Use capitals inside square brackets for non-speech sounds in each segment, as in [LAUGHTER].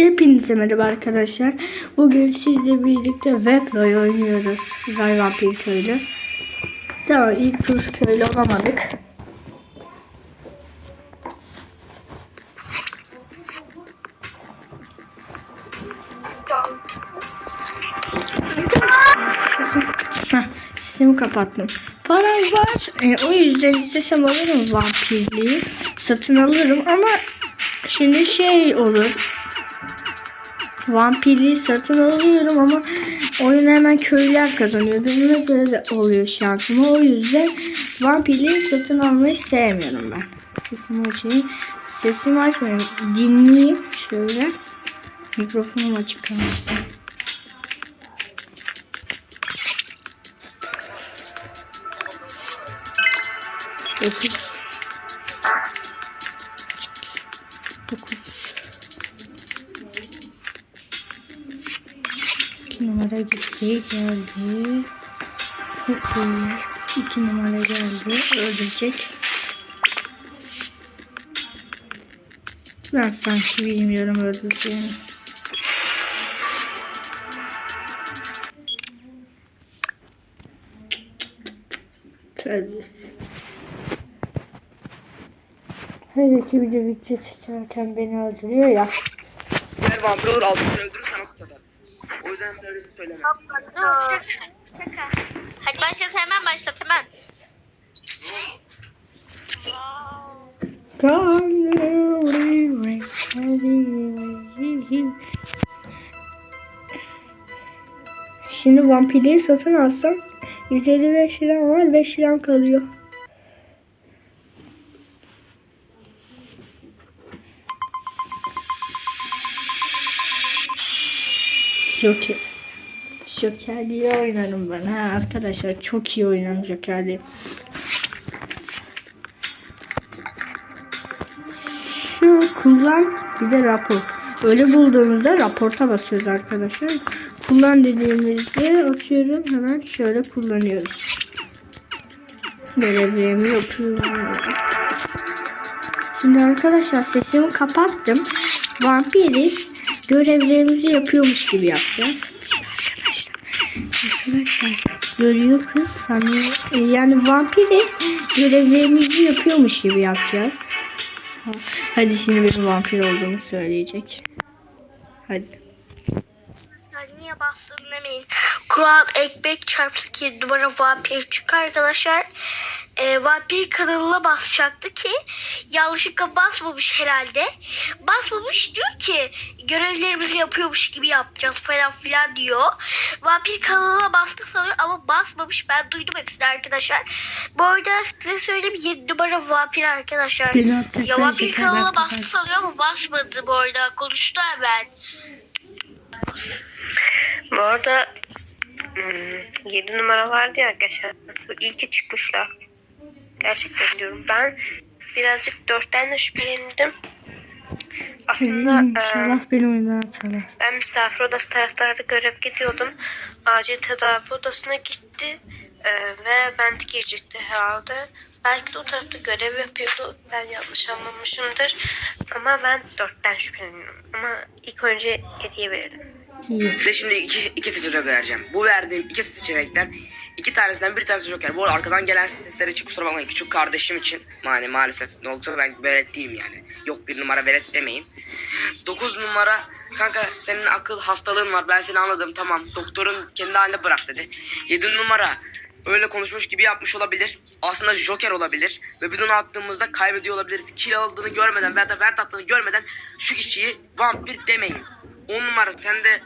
Hepinize merhaba arkadaşlar. Bugün sizle birlikte Webroy oynuyoruz. Uzay Vampir Köylü. Tamam ilk tur köylü olamadık. Heh, sesimi kapattım. Param var. E, o yüzden istesem alırım vampirliği. Satın alırım ama şimdi şey olur. Vampirliği satın alıyorum ama oyun hemen köylüler kazanıyor. Benimle böyle oluyor şansıma. O yüzden vampirliği satın almayı sevmiyorum ben. Sesimi açayım. Sesimi açmayayım. Dinleyeyim şöyle. Mikrofonum açık. Dokuz. Dokuz. Gitti geldi. Dokuz. İki numara geldi. Ölecek. Ben sanki bilmiyorum öldüreceğini. Terbiyesiz. Hele ki bir de video çekerken beni öldürüyor ya. Eğer vampir olur altını öldürürse nasıl kadar? O yüzden ben öyle söyleme. Dur şaka. Şaka. Hadi başlat hemen başlat hemen. Şimdi vampirliği satın alsam 155 liram var 5 liram kalıyor. Joker. Joker'liği oynarım ben ha arkadaşlar çok iyi oynarım Joker'liği. Şu kullan bir de rapor. Öyle bulduğumuzda raporta basıyoruz arkadaşlar. Kullan dediğimizde atıyorum hemen şöyle kullanıyoruz. Görevlerimi yapıyorum. Şimdi arkadaşlar sesimi kapattım. Vampiriz. Görevlerimizi yapıyormuş gibi yapacağız. Arkadaşlar, arkadaşlar görüyor kız. Hani yani vampiriz. Görevlerimizi yapıyormuş gibi yapacağız. Hadi şimdi benim vampir olduğumu söyleyecek. Hadi. Niye bastın demeyin. Kural ekmek çarpsın ki numara vampir çık arkadaşlar. Ee, vampir kanalına basacaktı ki yanlışlıkla basmamış herhalde. Basmamış diyor ki görevlerimizi yapıyormuş gibi yapacağız falan filan diyor. Vampir kanalına bastı sanıyor ama basmamış. Ben duydum hepsini arkadaşlar. Bu arada size söyleyeyim 7 numara vampir arkadaşlar. Ya vampir kanalına bastı sanıyor ama basmadı bu arada. Konuştu hemen. Bu arada hmm, 7 numara vardı ya arkadaşlar. İyi ki çıkmışlar. Gerçekten diyorum. Ben birazcık 4'ten de şüphelendim. Aslında e, İnşallah beni oyundan atarlar. ben misafir odası taraflarda görev gidiyordum. Acil tedavi odasına gitti. e, ve vent girecekti herhalde. Belki de o tarafta görev yapıyordu. Ben yanlış anlamışımdır. Ama ben 4'ten şüpheleniyorum. Ama ilk önce hediye verelim. Size şimdi iki, iki seçenek vereceğim. Bu verdiğim iki seçenekten iki tanesinden bir tanesi Joker. Bu arada arkadan gelen sesler için kusura bakmayın. Küçük kardeşim için yani maalesef ne olursa ben velet değilim yani. Yok bir numara velet demeyin. 9 numara kanka senin akıl hastalığın var ben seni anladım tamam. Doktorun kendi haline bırak dedi. 7 numara öyle konuşmuş gibi yapmış olabilir. Aslında Joker olabilir. Ve biz onu attığımızda kaybediyor olabiliriz. Kill aldığını görmeden veya da vent attığını görmeden şu kişiyi vampir demeyin. 10 numara sen de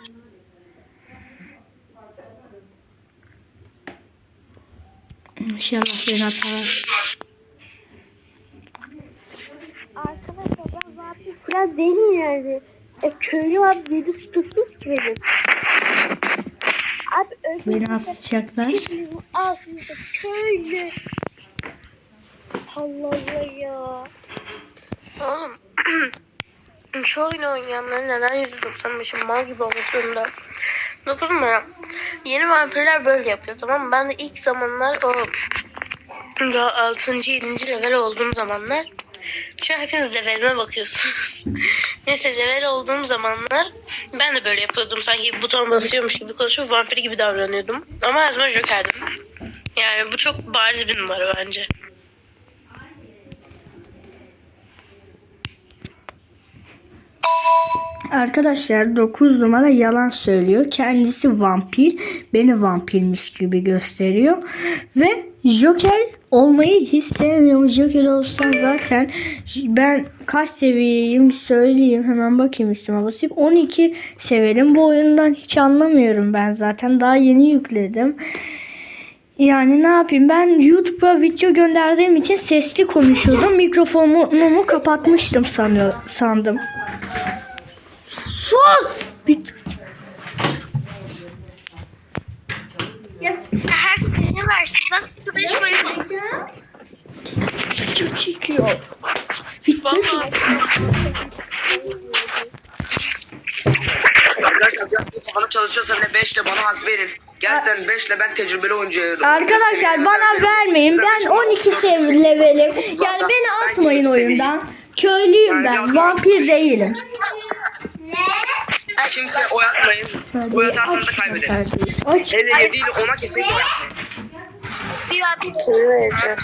İnşallah beni atarlar. Arkadaşlar ben vampir falan değilim yani. E, köylü var yedi tutursuz ki benim. Abi Beni asacaklar. Aslında köylü. Allah Allah ya. Oğlum [CLEARS THROAT] şu oyunu oynayanların neden %95'in mal gibi olmasında 9 numara yeni vampirler böyle yapıyor tamam mı? Ben de ilk zamanlar o daha 6. 7. level olduğum zamanlar Şu an hepiniz levelime bakıyorsunuz. [LAUGHS] Neyse level olduğum zamanlar ben de böyle yapıyordum. Sanki buton basıyormuş gibi konuşup vampir gibi davranıyordum. Ama her zaman jokerdim. Yani bu çok bariz bir numara bence. Arkadaşlar 9 numara yalan söylüyor. Kendisi vampir. Beni vampirmiş gibi gösteriyor. Ve Joker olmayı hiç sevmiyorum. Joker olsam zaten ben kaç seviyeyim söyleyeyim. Hemen bakayım üstüme basayım. 12 severim. Bu oyundan hiç anlamıyorum ben zaten. Daha yeni yükledim. Yani ne yapayım ben YouTube'a video gönderdiğim için sesli konuşuyordum. Mikrofonumu kapatmıştım sanıyor, sandım. Sus! Bit. Her sene versin. Zaten konuşmayı Video çekiyor. Video Vallahi Arkadaşlar biraz kafanı çalışıyorsa bile 5 ile bana hak verin. Gerçekten 5 ile ben tecrübeli oyuncuyum. Arkadaşlar bana vermeyin. Ben 12 sev levelim. Yani beni atmayın oyundan. Köylüyüm ben. Vampir değilim. Kimse oy atmayın. Oy atarsanız da kaybederiz. Hele 7 ile 10'a kesinlikle oy atmayın. bir vampir ne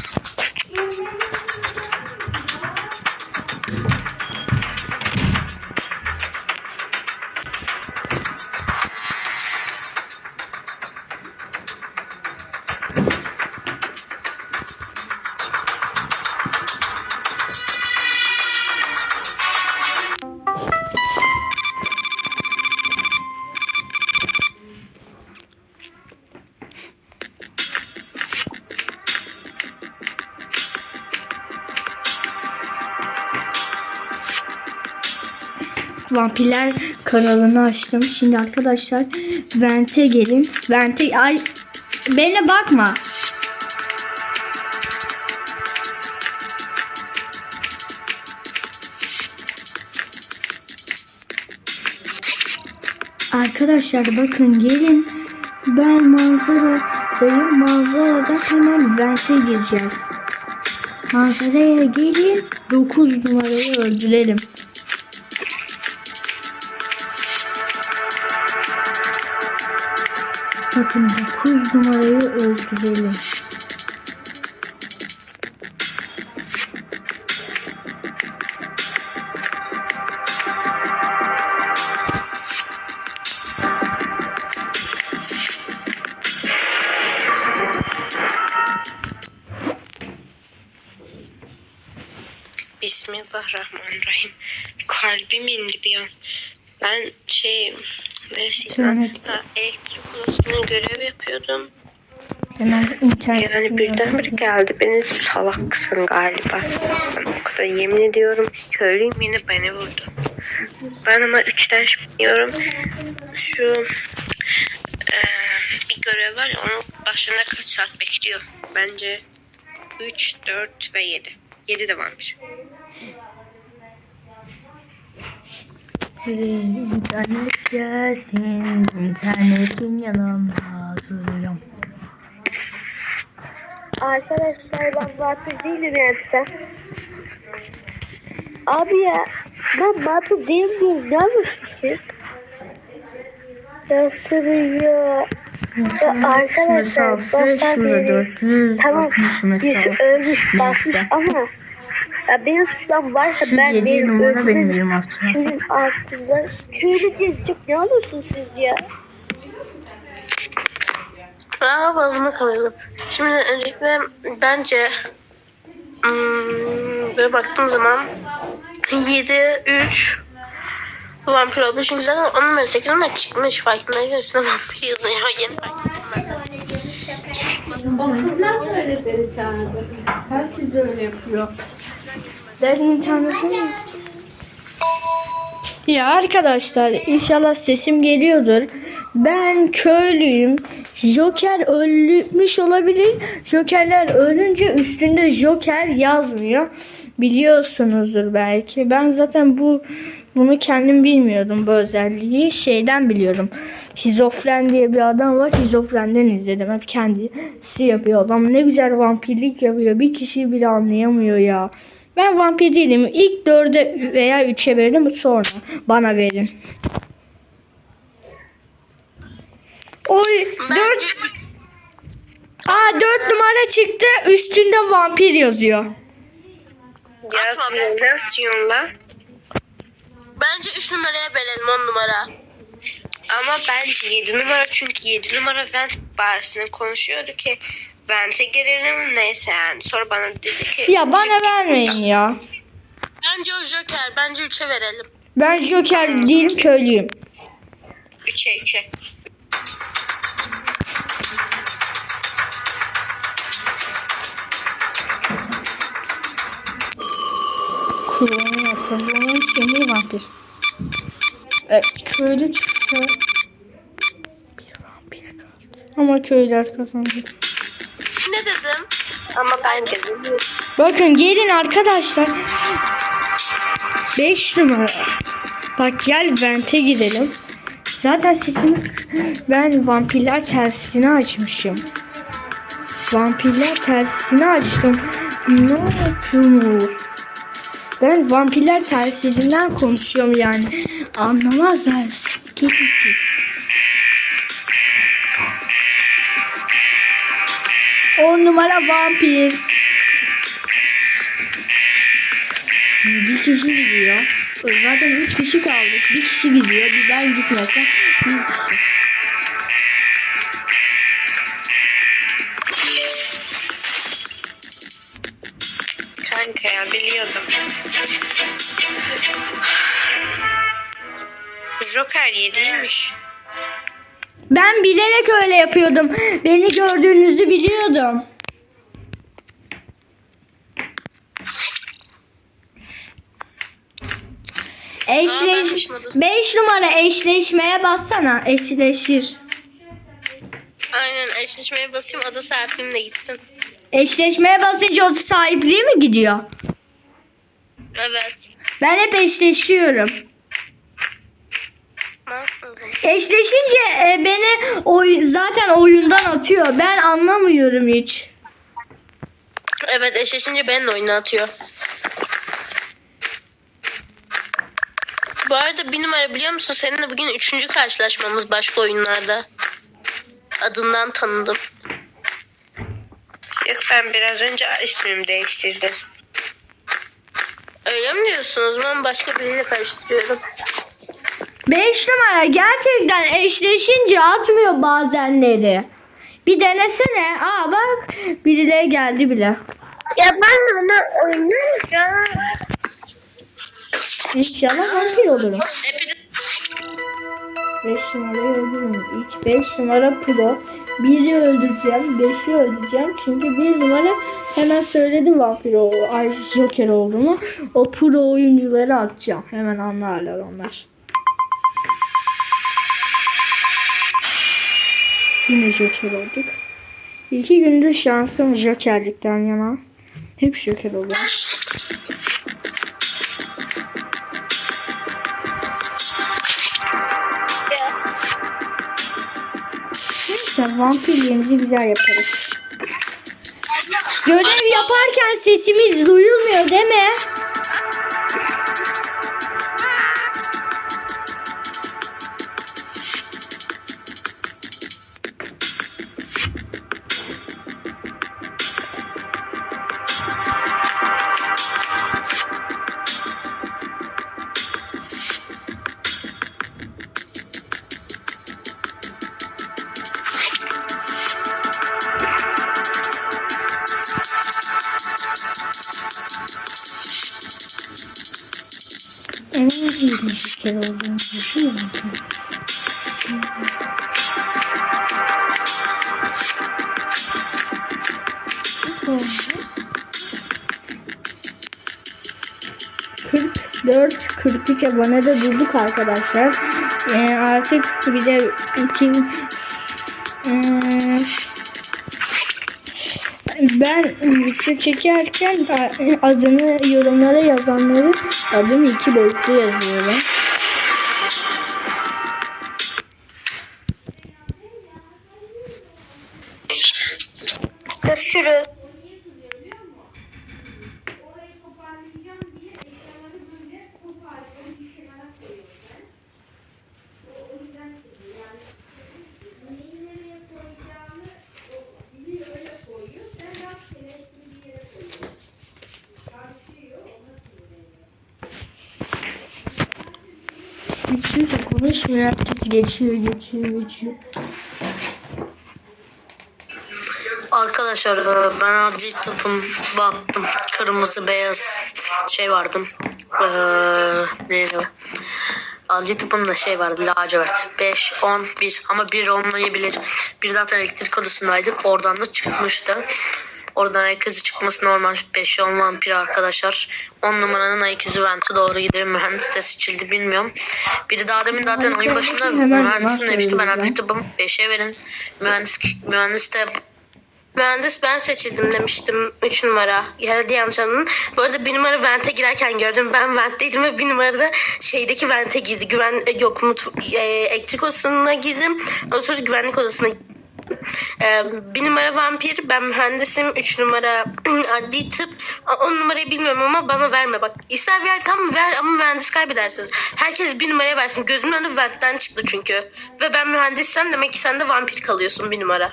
Vampirler kanalını açtım. Şimdi arkadaşlar Vente gelin. Vente ay bana bakma. Arkadaşlar bakın gelin. Ben manzaradayım. Manzaradan hemen vente gireceğiz. Manzaraya gelin. 9 numarayı öldürelim. Bakın 9 numarayı öldürelim. Bismillahirrahmanirrahim. Kalbim indi bir an. Ben şey neresiydi Tövbe. lan? Ha, elektrik odasında görev yapıyordum. Hemen internet. Yani birdenbire geldi. Beni salaksın galiba. Ben o kadar yemin ediyorum. Köylüyüm yine beni vurdu. Ben ama üçten şüpheleniyorum. Şu eee, bir görev var ya onun başında kaç saat bekliyor. Bence 3, 4 ve 7. 7 de varmış. İnternet gelsin. İnternetin yanında Arkadaşlar ben batıl değilim yani. Abi ya ben batıl değilim. Ne yapıyorsun siz? Yastırıyor. Ya arkadaşlar Mesafe beni 400 tamam 60 birisi mesafe. ölmüş basmış ama ya benim suçlam varsa Şu ben 7 benim numara benim yerim aslında. Sizin aslında köylü diyecek ne alıyorsunuz siz ya? Aa bazıma kalıyorum. Şimdi öncelikle bence hmm, böyle baktığım zaman 7, 3 vampir olmuş. Çünkü zaten 10 numara 8 numara çıkmış. Farkındayım. Üstüne vampir [LAUGHS] yazıyor. Yeni fark Kızlar söylesene çağırdı. Herkes öyle yapıyor. Ben internete Ya arkadaşlar inşallah sesim geliyordur. Ben köylüyüm. Joker ölmüş olabilir. Jokerler ölünce üstünde Joker yazmıyor. Biliyorsunuzdur belki. Ben zaten bu bunu kendim bilmiyordum bu özelliği. Şeyden biliyorum. Hizofren diye bir adam var. Hizofren'den izledim. Hep kendisi yapıyor. Adam ne güzel vampirlik yapıyor. Bir kişi bile anlayamıyor ya. Ben vampir değilim. İlk dörde veya üçe verelim sonra bana verin. Oy dört. Aa dört numara çıktı. Üstünde vampir yazıyor. Yazmıyor. Atıyorsun la? Bence 3 numaraya verelim 10 numara. Ama bence 7 numara çünkü 7 numara vent barisinde konuşuyordu ki vente girelim neyse yani. Sonra bana dedi ki Ya bana vermeyin ya. Bence o Joker. Bence 3'e verelim. Ben Joker değilim köylüyüm. 3'e 3'e. Kulağını yasalım. Emir vampir. Evet köylü çıktı. Bir vampir kaldı. Ama köylüler kazandı. Ama bence Bakın gelin arkadaşlar. 5 numara. Bak gel vente gidelim. Zaten sesimi ben vampirler tersini açmışım. Vampirler tersini açtım. Ne yapıyorsunuz? Ben vampirler tersizinden konuşuyorum yani. Anlamazlar. Siz gelin siz. On numara vampir. Bir kişi gidiyor. Zaten üç kişi kaldık. Bir kişi gidiyor. Bir ben gitmesem. Bir kişi. kanka ya biliyordum. Joker 7'ymiş. Ben bilerek öyle yapıyordum. Beni gördüğünüzü biliyordum. Eşleş 5 numara eşleşmeye bassana. Eşleşir. Aynen eşleşmeye basayım ada saatliğim de gitsin. Eşleşmeye basınca o sahipliği mi gidiyor? Evet. Ben hep eşleşiyorum. Eşleşince e, beni oy zaten oyundan atıyor. Ben anlamıyorum hiç. Evet eşleşince beni de oyuna atıyor. Bu arada bir numara biliyor musun? Seninle bugün üçüncü karşılaşmamız başka oyunlarda. Adından tanıdım. Yok ben biraz önce ismimi değiştirdim. Öyle mi diyorsunuz? Ben başka biriyle karıştırıyorum. 5 numara gerçekten eşleşince atmıyor bazenleri. Bir denesene. Aa bak birileri geldi bile. Ya ben ona oynayacağım. İnşallah vampir olurum. 5 numarayı öldürürüm. İlk 5 numara pro. 1'i öldüreceğim. 5'i öldüreceğim. Çünkü 1 numara hemen söyledi vampir o ay joker olduğunu. O pro oyuncuları atacağım. Hemen anlarlar onlar. Yine joker olduk. İki gündür şansım jokerlikten yana. Hep joker oluyor. Neyse vampirliğimizi güzel yaparız. Görev yaparken sesimiz duyulmuyor değil mi? 64 43 abone de bulduk arkadaşlar. Ee, artık bir de için ee, ben video çekerken e, adını yorumlara yazanları adını iki boyutlu yazıyorum. Hiç kimse konuşmuyor. Herkes geçiyor, geçiyor, geçiyor. Arkadaşlar e, ben adli tıpım baktım. Kırmızı beyaz şey vardı. Ee, neydi o? Adli tıpımda şey vardı lacivert. 5, 10, 1 ama 1 olmayabilir. Bir zaten elektrik odasındaydık. Oradan da çıkmıştı. Oradan ayak izi çıkması normal. 5 10 vampir arkadaşlar. 10 numaranın ayak izi vente doğru gidiyor. Mühendis de seçildi bilmiyorum. Biri daha demin zaten oyun başında mühendisim demişti. Ben adli tıpım 5'e verin. Mühendis, mühendis de Mühendis ben seçildim demiştim 3 numara. Herhalde yanlış anladın. Bu arada bir numara vente girerken gördüm. Ben ventteydim ve bir numarada şeydeki vente girdi. Güven yok mut, e, elektrik odasına girdim. Ondan sonra güvenlik odasına ee, bir numara vampir, ben mühendisim. Üç numara [CLEARS THROAT] adli tıp. On numarayı bilmiyorum ama bana verme bak. İster ver tam ver ama mühendis kaybedersiniz. Herkes bir numaraya versin. Gözümün önünde ventten çıktı çünkü. Ve ben mühendissem demek ki sen de vampir kalıyorsun bir numara.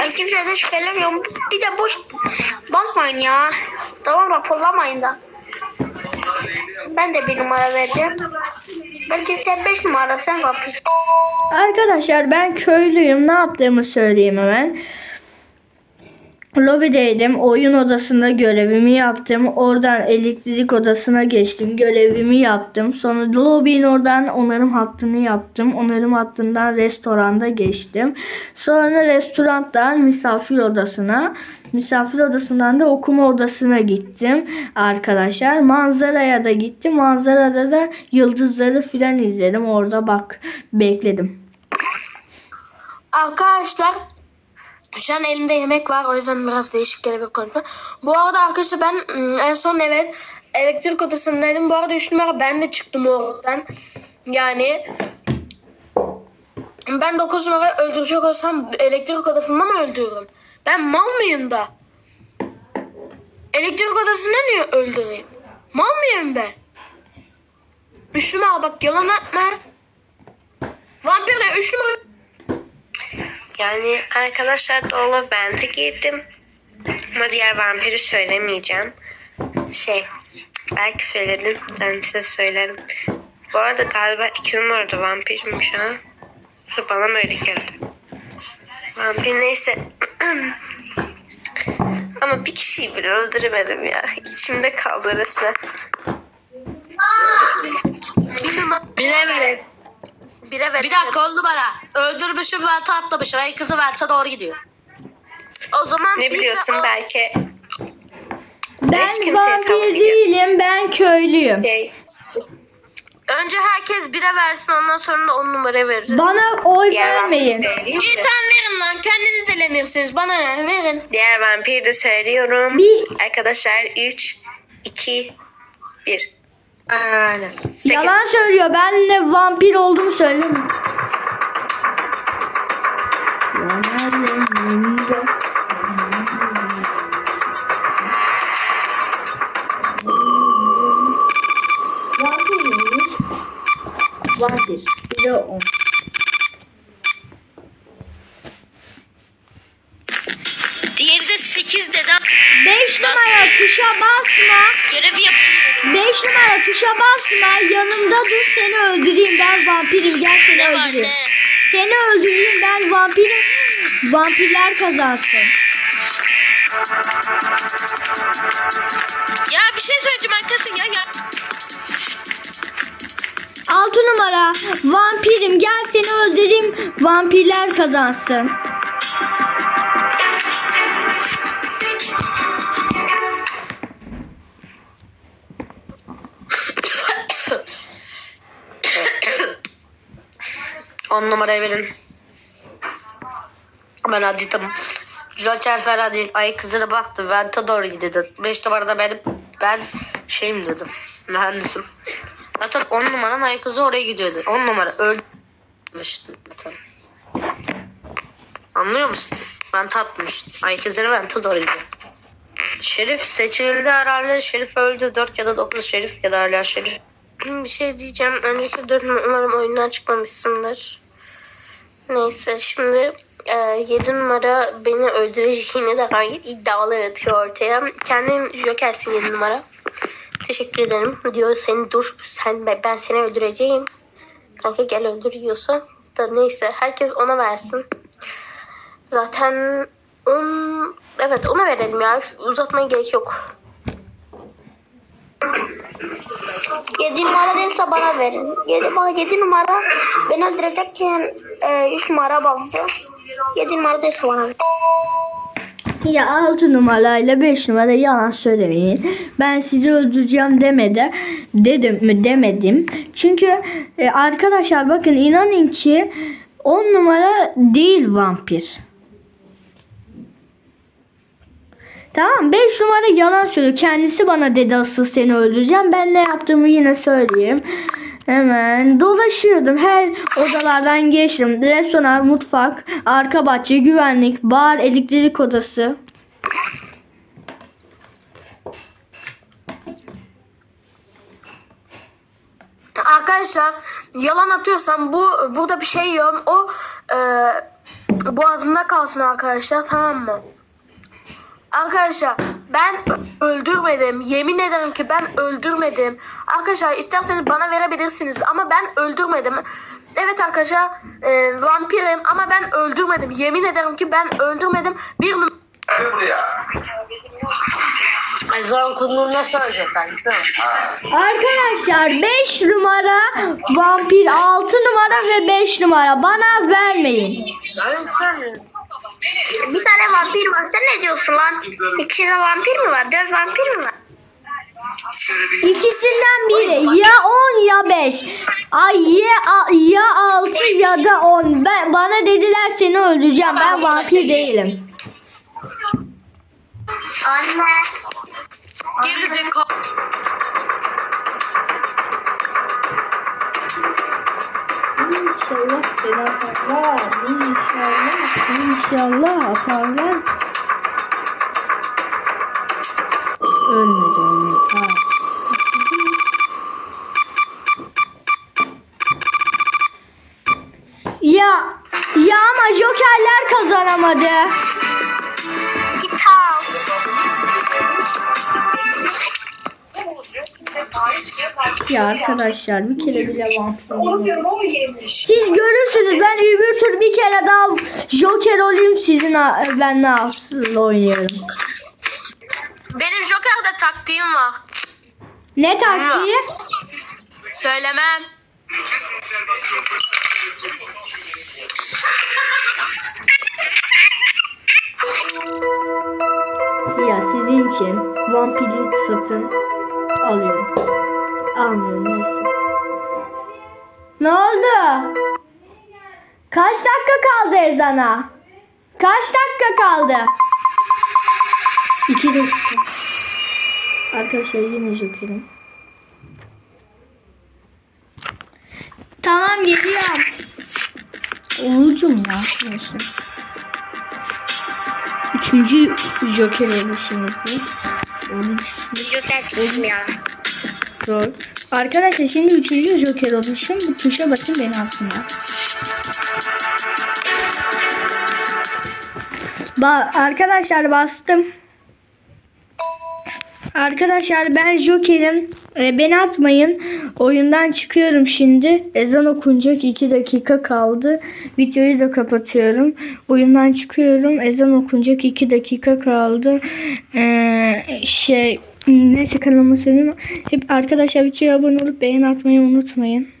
Ben kimseden şüpheleniyorum. Bir de boş basmayın ya. Tamam raporlamayın da. Ben de bir numara vereceğim. Belki sen beş numara sen vampirsin. Arkadaşlar ben köylüyüm. Ne yaptığımı söyleyeyim hemen. Lobideydim. Oyun odasında görevimi yaptım. Oradan elektrik odasına geçtim. Görevimi yaptım. Sonra lobinin oradan onarım hattını yaptım. Onarım hattından restoranda geçtim. Sonra restorandan misafir odasına. Misafir odasından da okuma odasına gittim arkadaşlar. Manzaraya da gittim. Manzarada da yıldızları filan izledim. Orada bak bekledim. Arkadaşlar şu an elimde yemek var o yüzden biraz değişik gelebilir konuşma. Bu arada arkadaşlar ben ım, en son evet elektrik odasındaydım. Bu arada 3 numara ben de çıktım oradan. Yani ben 9 numara öldürecek olsam elektrik odasında mı öldürürüm? Ben mal mıyım da? Elektrik odasında niye öldüreyim? Mal mıyım ben? 3 numara bak yalan atma. Vampirle 3 numara Yani arkadaşlar dolu vente girdim. Ama diğer vampiri söylemeyeceğim. Şey belki söyledim. Ben size söylerim. Bu arada galiba iki numarada vampirmiş ha. Bana mı öyle geldi? Vampir neyse. [CLEARS THROAT] Ama bir kişiyi bile öldüremedim ya. İçimde kaldı resmen. numara. Bire verin. Bire ver. Bir dakika oldu bana. Öldürmüşüm vente atlamışım. Ay kızı vente doğru gidiyor. O zaman Ne biz de biliyorsun o- belki Ben Hiç kimseye vampir değilim. Ben köylüyüm. şey Önce herkes bire versin ondan sonra da on numara veririz. Bana oy diğer vermeyin. söyleyeyim İyi mi? tamam verin lan kendiniz eleniyorsunuz bana ne verin. Diğer vampiri de söylüyorum. Bir- Arkadaşlar 3, 2, 1. Aynen. Yalan söylüyor. Ben de vampir olduğumu söyledim. Vampir. Bir de o. Diğeri de sekiz dedem. 5 numara tuşa basma. Görevi yapıyorum. 5 numara tuşa basma. Yanımda dur seni öldüreyim. Ben vampirim. Gel seni Ne var öldüreyim. ne? Seni öldüreyim ben vampirim. Vampirler kazansın. Ya bir şey söyleyeceğim arkadaşlar ya ya. 6 numara vampirim gel seni öldüreyim vampirler kazansın. On numaraya verin. Ben adlitim. Joker Ferhat değil. Ay kızına baktı. Vente doğru gidiyordu. 5 numarada benim ben şeyim dedim. Mühendisim. Zaten 10 numaranın ay kızı oraya gidiyordu. 10 numara ölmüştü zaten. Anlıyor musun? Ben tatmış. Ay kızları vente doğru gidiyor. Şerif seçildi herhalde. Şerif öldü. 4 ya da 9 Şerif ya da hala Şerif. Bir şey diyeceğim. Önceki dört umarım oyundan çıkmamışsındır. Neyse şimdi e, 7 numara beni öldüreceğine dair iddialar atıyor ortaya. Kendin jokersin 7 numara. Teşekkür ederim. Diyor seni dur sen ben seni öldüreceğim. Kanka gel öldür diyorsa da neyse herkes ona versin. Zaten on, evet ona verelim ya. Uzatmaya gerek yok. 7 numara değilse bana verin. 7, bana 7 numara beni öldürecekken e, 3 numara bastı. 7 numara değilse bana verin. Ya 6 numarayla 5 numara yalan söylemeyin. Ben sizi öldüreceğim demedi. Dedim mi demedim. Çünkü e, arkadaşlar bakın inanın ki 10 numara değil vampir. Tamam 5 numara yalan söylüyor. Kendisi bana dedi asıl seni öldüreceğim. Ben ne yaptığımı yine söyleyeyim. Hemen dolaşıyordum. Her odalardan geçtim. Restoran, mutfak, arka bahçe, güvenlik, bar, elektrik odası. Arkadaşlar yalan atıyorsam bu burada bir şey yiyorum. O e, boğazımda kalsın arkadaşlar tamam mı? Arkadaşlar ben öldürmedim. Yemin ederim ki ben öldürmedim. Arkadaşlar isterseniz bana verebilirsiniz ama ben öldürmedim. Evet arkadaşlar e, vampirim ama ben öldürmedim. Yemin ederim ki ben öldürmedim. Bir num- Ezan kunduğunda söyleyecek kanka. Arkadaşlar 5 numara vampir, 6 numara ve 5 numara bana vermeyin. Bir tane vampir var. Sen ne diyorsun lan? İki de vampir mi var? Dört vampir mi var? İkisinden biri ya 10 ya 5. Ay ya, ya 6 ya da 10. Ben, bana dediler seni öldüreceğim. Ben vampir değilim. Anne. Gerizekalı. İnşallah seni atarlar. İnşallah. İnşallah atarlar. Ölmedi Ya arkadaşlar bir kere bile vampir. Siz görürsünüz ben öbür tur bir kere daha joker olayım sizin ben nasıl oynuyorum. Benim Joker'de taktiğim var. Ne taktiği? Söylemem. Ya sizin için vampirlik satın alıyorum. Almıyorum neyse. Ne oldu? Kaç dakika kaldı ezana? Kaç dakika kaldı? İki dakika. Arkadaşlar yine jokerim. Tamam geliyorum. Olucum ya arkadaşlar. Üçüncü joker olmuşsunuzdur. Olucu. Joker çıktım Zor. Arkadaşlar şimdi üçüncü joker oluşum. Bu tuşa basın beni alsınlar. Ba arkadaşlar bastım. Arkadaşlar ben Joker'im. E, beni atmayın. Oyundan çıkıyorum şimdi. Ezan okunacak 2 dakika kaldı. Videoyu da kapatıyorum. Oyundan çıkıyorum. Ezan okunacak 2 dakika kaldı. Ee, şey neyse kanalıma söyleyeyim. Hep arkadaşlar videoya abone olup beğeni atmayı unutmayın.